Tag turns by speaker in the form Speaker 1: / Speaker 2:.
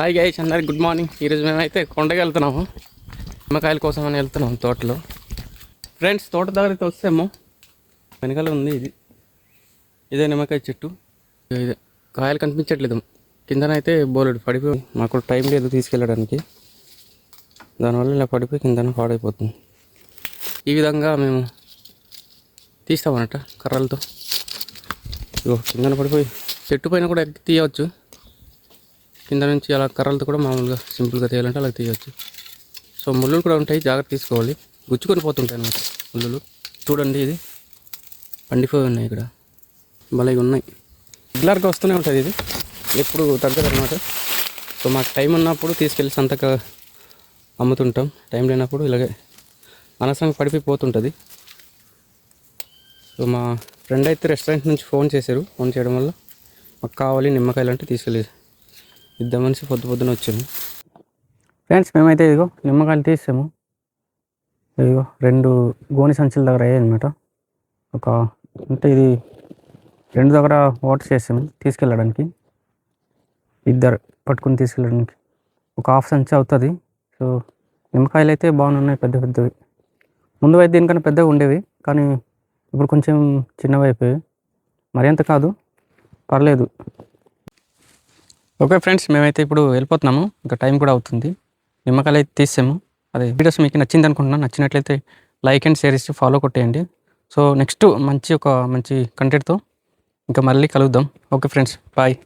Speaker 1: Hi guys అందరికి good morning ఈరోజు మేమైతే కొండకి వెళ్తున్నాము నిమ్మకాయల కోసం అని వెళ్తున్నాం తోటలో. ఫ్రెండ్స్ తోట దగ్గరికి వస్తేమో. వెనకాల ఉంది ఇది. ఇదే నిమ్మకాయ చెట్టు. ఇదే. కాయలు కనిపించట్లేదు. కిందనైతే బోలెడు పడిపోయి మాకు టైం లేదు తీసుకెళ్ళడానికి. దానివల్ల ఇలా పడిపోయి కిందన పాడైపోతుంది. ఈ విధంగా మేము తీస్తామన్నట కర్రలతో. ఇగో కిందన పడిపోయి చెట్టు పైన కూడా ఎక్కి తీయవచ్చు. కింద నుంచి అలా కర్రలతో కూడా మామూలుగా సింపుల్గా తీయాలంటే అలా తీయవచ్చు సో ముళ్ళు కూడా ఉంటాయి జాగ్రత్త తీసుకోవాలి. గుచ్చుకొని పోతుంటాయి అన్నమాట ముళ్ళు చూడండి ఇది. పండిపోయి ఉన్నాయి ఇక్కడ. భలే ఉన్నాయి. రెగ్యులర్గా వస్తూనే ఉంటుంది ఇది. ఎప్పుడు తగ్గదు అనమాట సో మాకు టైం ఉన్నప్పుడు తీసుకెళ్ళి సంతక అమ్ముతుంటాం. టైం లేనప్పుడు ఇలాగే అనవసరంగా పడిపోయి పోతుంటుంది సో మా ఫ్రెండ్ అయితే రెస్టారెంట్ నుంచి ఫోన్ చేశారు. ఫోన్ చేయడం వల్ల మాకు కావాలి నిమ్మకాయలు అంటే తీసుకెళ్ళి ఇద్దరు మనిషి పొద్దు పొద్దున వచ్చాము ఫ్రెండ్స్ మేమైతే ఇదిగో నిమ్మకాయలు తీసాము. ఇదిగో రెండు గోని సంచుల దగ్గర అయ్యాయి అనమాట ఒక అంటే ఇది రెండు దగ్గర వాటర్ చేసాము తీసుకెళ్ళడానికి. ఇద్దరు పట్టుకుని తీసుకెళ్ళడానికి. ఒక హాఫ్ సంచి అవుతుంది. సో నిమ్మకాయలు అయితే బాగున్నాయి పెద్ద పెద్దవి. ముందు అయితే దీనికన్నా పెద్దగా ఉండేవి కానీ ఇప్పుడు కొంచెం చిన్నవి అయిపోయాయి. మరి అంత కాదు పర్లేదు. ఓకే ఫ్రెండ్స్ మేమైతే ఇప్పుడు వెళ్ళిపోతున్నాము. ఇంకా టైం కూడా అవుతుంది. నిమ్మకాయలు అయితే తీసాము అదే వీడియోస్ మీకు నచ్చింది అనుకుంటున్నాను నచ్చినట్లయితే లైక్ అండ్ షేర్ ఇచ్చి ఫాలో కొట్టేయండి. సో నెక్స్ట్ మంచి ఒక మంచి కంటెంట్తో ఇంకా మళ్ళీ కలుద్దాం. Okay friends bye